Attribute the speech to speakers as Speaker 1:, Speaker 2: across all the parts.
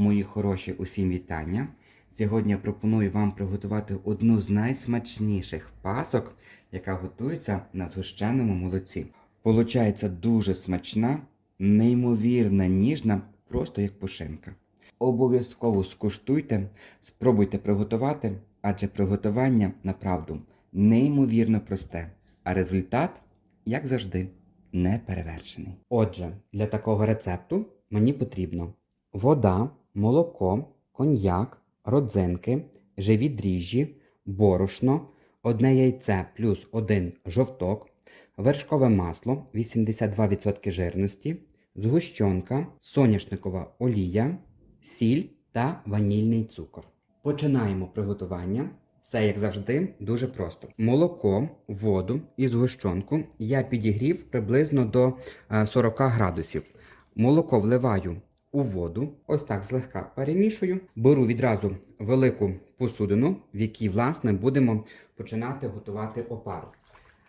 Speaker 1: Мої хороші, усім вітання. Сьогодні я пропоную вам приготувати одну з найсмачніших пасок, яка готується на згущеному молоці. Получається дуже смачна, неймовірно ніжна, просто як пушинка. Обов'язково скуштуйте, спробуйте приготувати, адже приготування направду неймовірно просте, а результат, як завжди, неперевершений. Отже, для такого рецепту мені потрібно вода, молоко, коньяк, родзинки, живі дріжджі, борошно, одне яйце плюс один жовток, вершкове масло 82% жирності, згущенка, соняшникова олія, сіль та ванільний цукор. Починаємо приготування. Все, як завжди, дуже просто. Молоко, воду і згущенку я підігрів приблизно до е, 40 градусів. Молоко вливаю у воду, ось так злегка перемішую. Беру відразу велику посудину, в якій, власне, будемо починати готувати опару.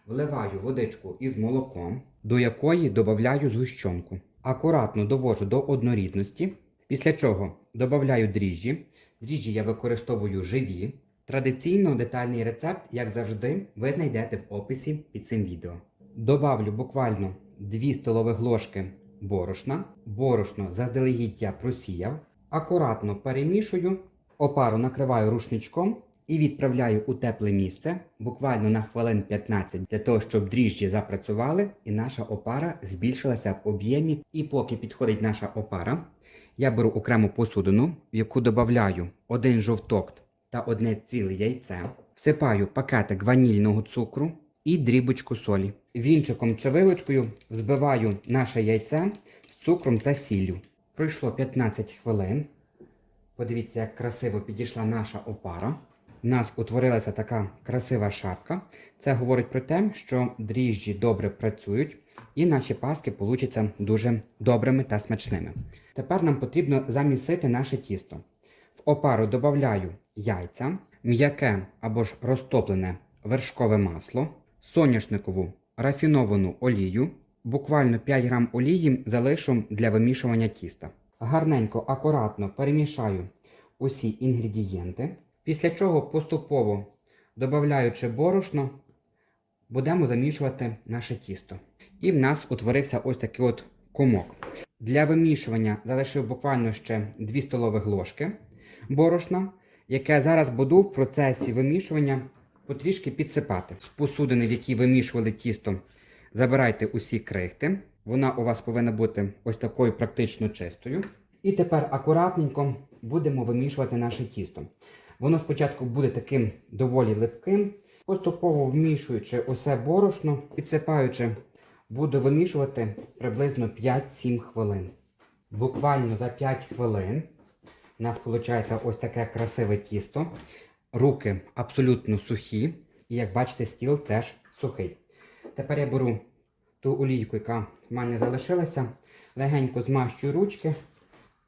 Speaker 1: Вливаю водичку із молоком, до якої додаю згущенку. Акуратно довожу до однорідності, після чого додаю дріжджі. Дріжджі я використовую живі. Традиційно детальний рецепт, як завжди, ви знайдете в описі під цим відео. Добавлю буквально 2 столових ложки борошна. Борошно заздалегідь я просіяв. Акуратно перемішую, опару накриваю рушничком і відправляю у тепле місце буквально на хвилин 15 для того, щоб дріжджі запрацювали і наша опара збільшилася в об'ємі. І поки підходить наша опара, я беру окрему посудину, в яку додаю один жовток та одне ціле яйце, всипаю пакетик ванільного цукру і дрібочку солі. Вінчиком чи вилочкою збиваю наше яйце з цукром та сіллю. Пройшло 15 хвилин. Подивіться, як красиво підійшла наша опара. У нас утворилася така красива шапка. Це говорить про те, що дріжджі добре працюють і наші паски получаться дуже добрими та смачними. Тепер нам потрібно замісити наше тісто. В опару додаю яйця, м'яке або ж розтоплене вершкове масло, соняшникову рафіновану олію. Буквально 5 грам олії залишу для вимішування тіста. Гарненько, акуратно перемішаю усі інгредієнти, після чого поступово додаючи борошно, будемо замішувати наше тісто. І в нас утворився ось такий от комок. Для вимішування залишив буквально ще 2 столових ложки борошна, яке зараз буду в процесі вимішування потрішки підсипати. З посудини, в якій вимішували тісто, забирайте усі крихти. Вона у вас повинна бути ось такою практично чистою. І тепер акуратненько будемо вимішувати наше тісто. Воно спочатку буде таким доволі липким, поступово вмішуючи усе борошно, підсипаючи, буду вимішувати приблизно 5-7 хвилин. Буквально за 5 хвилин у нас виходить ось таке красиве тісто. Руки абсолютно сухі. І як бачите, стіл теж сухий. Тепер я беру ту олійку, яка в мене залишилася, легенько змащую ручки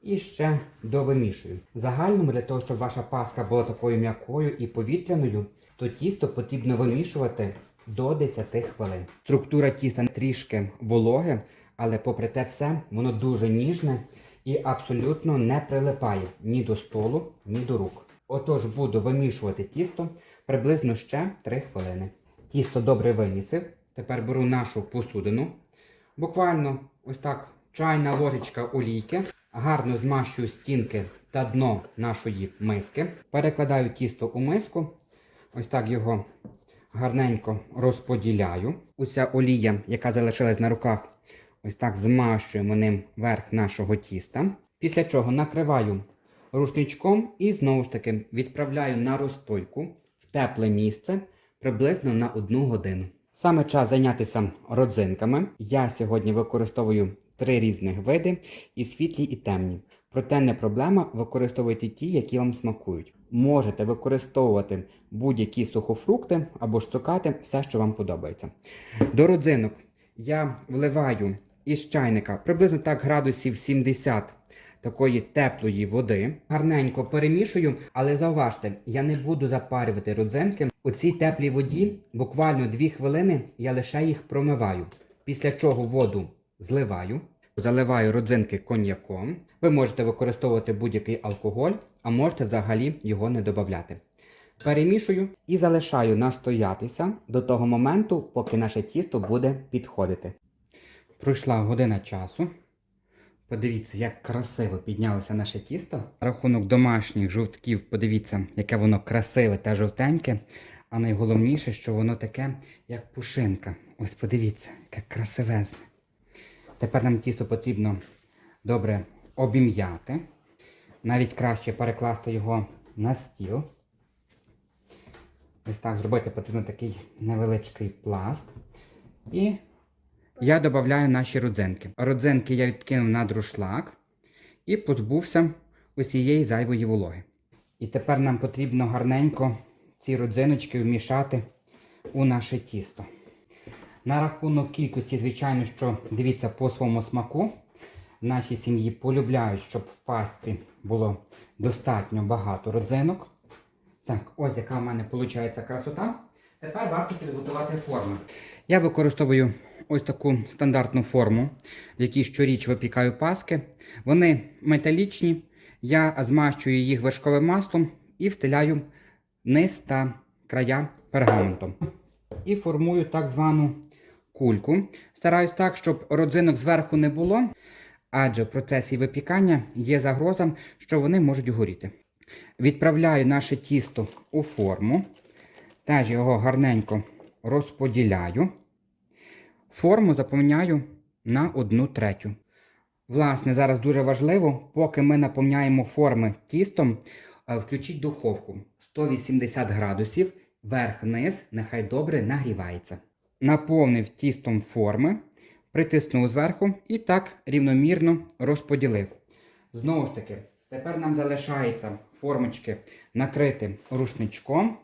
Speaker 1: і ще довимішую. В загальному, для того, щоб ваша паска була такою м'якою і повітряною, то тісто потрібно вимішувати до 10 хвилин. Структура тіста трішки вологе, але попри те все, воно дуже ніжне і абсолютно не прилипає ні до столу, ні до рук. Отож буду вимішувати тісто приблизно ще 3 хвилини. Тісто добре вимісив. Тепер беру нашу посудину. Буквально ось так чайна ложечка олійки. Гарно змащую стінки та дно нашої миски. Перекладаю тісто у миску. Ось так його гарненько розподіляю. Уся олія, яка залишилась на руках, ось так змащуємо ним верх нашого тіста. Після чого накриваю рушничком і знову ж таки відправляю на розстойку в тепле місце приблизно на одну годину. Саме час зайнятися родзинками. Я сьогодні використовую три різних види і світлі, і темні. Проте не проблема, використовуйте ті, які вам смакують. Можете використовувати будь-які сухофрукти або ж цукати, все, що вам подобається. До родзинок я вливаю із чайника приблизно так градусів 70 такої теплої води. Гарненько перемішую, але зауважте, я не буду запарювати родзинки. У цій теплій воді буквально 2 хвилини я лише їх промиваю. Після чого воду зливаю, Заливаю родзинки коньяком. Ви можете використовувати будь-який алкоголь, а можете взагалі його не додати. Перемішую і залишаю настоятися до того моменту, поки наше тісто буде підходити. Пройшла година часу. Подивіться, як красиво піднялося наше тісто. Рахунок домашніх жовтків, подивіться, яке воно красиве та жовтеньке. А найголовніше, що воно таке, як пушинка. Ось подивіться, яке красивезне. Тепер нам тісто потрібно добре обім'яти. Навіть краще перекласти його на стіл. Ось так зробити потрібно такий невеличкий пласт. І я додаю наші родзинки. Родзинки я відкинув на друшлак і позбувся усієї зайвої вологи. І тепер нам потрібно гарненько ці родзиночки вмішати у наше тісто. На рахунок кількості, звичайно, що дивіться по своєму смаку. В нашій сім'ї полюбляють, щоб в пасці було достатньо багато родзинок. Так, ось яка в мене виходить красота. Тепер варто підготувати форму. Я використовую ось таку стандартну форму, в якій щоріч випікаю паски. Вони металічні. Я змащую їх вершковим маслом і встиляю низ та края пергаментом. І формую так звану кульку. Стараюсь так, щоб родзинок зверху не було, адже в процесі випікання є загроза, що вони можуть горіти. Відправляю наше тісто у форму. Теж його гарненько розподіляю. Форму заповняю на одну третю. Власне, зараз дуже важливо, поки ми наповняємо форми тістом, е, включіть духовку 180 градусів, верх-низ, нехай добре нагрівається. Наповнив тістом форми, притиснув зверху і так рівномірно розподілив. Знову ж таки, тепер нам залишається формочки накрити рушничком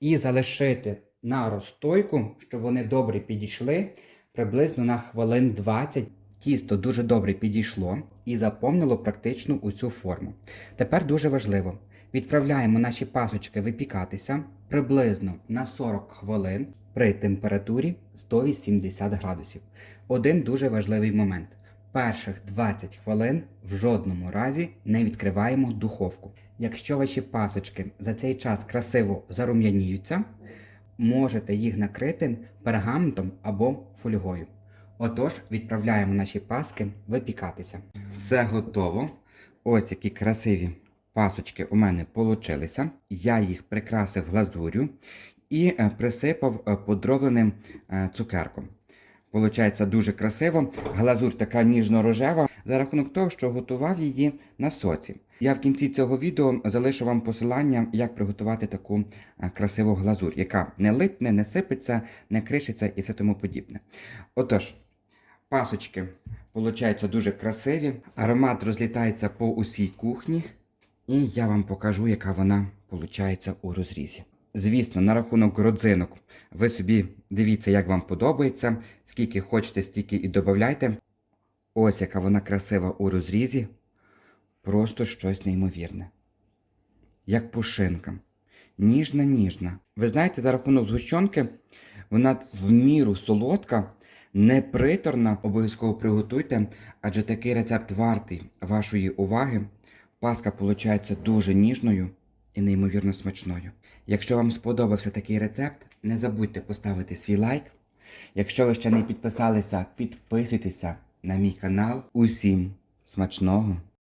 Speaker 1: і залишити на розстойку, щоб вони добре підійшли приблизно на хвилин 20. Тісто дуже добре підійшло і заповнило практично усю форму. Тепер дуже важливо. Відправляємо наші пасочки випікатися приблизно на 40 хвилин при температурі 180 градусів. Один дуже важливий момент. Перших 20 хвилин в жодному разі не відкриваємо духовку. Якщо ваші пасочки за цей час красиво зарум'яніються, можете їх накрити пергаментом або фольгою. Отож, відправляємо наші паски випікатися. Все готово. Ось які красиві пасочки у мене получилися. Я їх прикрасив глазурю і е, присипав е, подробленим е, цукерком. Получається дуже красиво. Глазурь така ніжно-рожева за рахунок того, що готував її на соці. Я в кінці цього відео залишу вам посилання, як приготувати таку е, красиву глазурь, яка не липне, не сипеться, не кришиться і все тому подібне. Отож, пасочки получаються дуже красиві, аромат розлітається по усій кухні, і я вам покажу, яка вона получається у розрізі. Звісно, на рахунок родзинок, ви собі дивіться, як вам подобається, скільки хочете, стільки і додавайте. Ось яка вона красива у розрізі. Просто щось неймовірне. Як пушинка. Ніжна, ніжна. Ви знаєте, за рахунок згущенки, вона в міру солодка, не приторна. Обов'язково приготуйте, адже такий рецепт вартий вашої уваги. Паска виходить дуже ніжною і неймовірно смачною. Якщо вам сподобався такий рецепт, не забудьте поставити свій лайк. Якщо ви ще не підписалися, підписуйтеся на мій канал. Усім смачного!